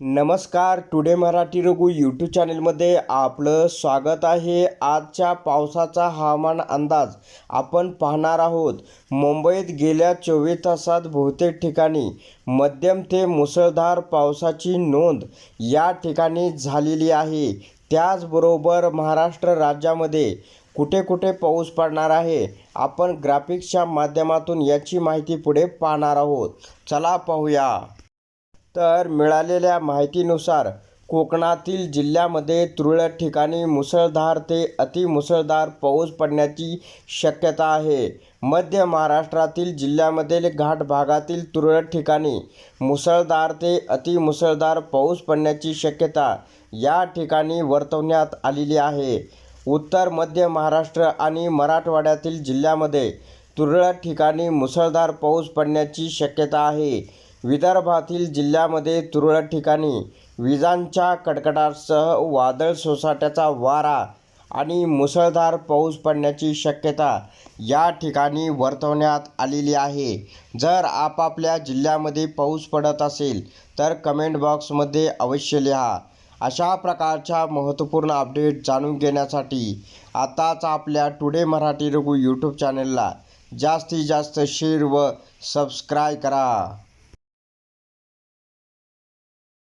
नमस्कार today Marathi Raghu YouTube चॅनलमध्ये आपलं स्वागत आहे. आजच्या पावसाचा हवामान अंदाज आपण पाहणार आहोत. मुंबईत गेल्या चोवीस तासात बहुतेक ठिकाणी मध्यम ते मुसळधार पावसाची नोंद या ठिकाणी झालेली आहे. त्याचबरोबर महाराष्ट्र राज्यामध्ये कुठे कुठे पाऊस पडणार आहे आपण ग्राफिक्सच्या माध्यमातून याची माहिती पुढे पाहणार आहोत. चला पाहूया. तर मिळालेल्या माहितीनुसार कोकणातील जिल्ह्यामध्ये तुरळक ठिकाणी मुसळधार ते अतिमुसळधार पाऊस पडण्याची शक्यता आहे. मध्य महाराष्ट्रातील जिल्ह्यामधील घाट भागातील तुरळक ठिकाणी मुसळधार ते अतिमुसळधार पाऊस पडण्याची शक्यता या ठिकाणी वर्तवण्यात आलेली आहे. उत्तर मध्य महाराष्ट्र आणि मराठवाड्यातील जिल्ह्यामध्ये तुरळक ठिकाणी मुसळधार पाऊस पडण्याची शक्यता आहे. विदर्भातील जिल्ह्यामध्ये तुरळक ठिकाणी विजांच्या कडकडासह वादळ सोसाट्याचा वारा आणि मुसळधार पाऊस पडण्याची शक्यता या ठिकाणी वर्तवण्यात आलेली आहे. जर आपापल्या जिल्ह्यामध्ये पाऊस पडत असेल तर कमेंट बॉक्समध्ये अवश्य लिहा. अशा प्रकारच्या महत्त्वपूर्ण अपडेट जाणून घेण्यासाठी आताच आपल्या टुडे मराठी रघु यूट्यूब चॅनलला जास्तीत जास्त शेअर व सबस्क्राईब करा.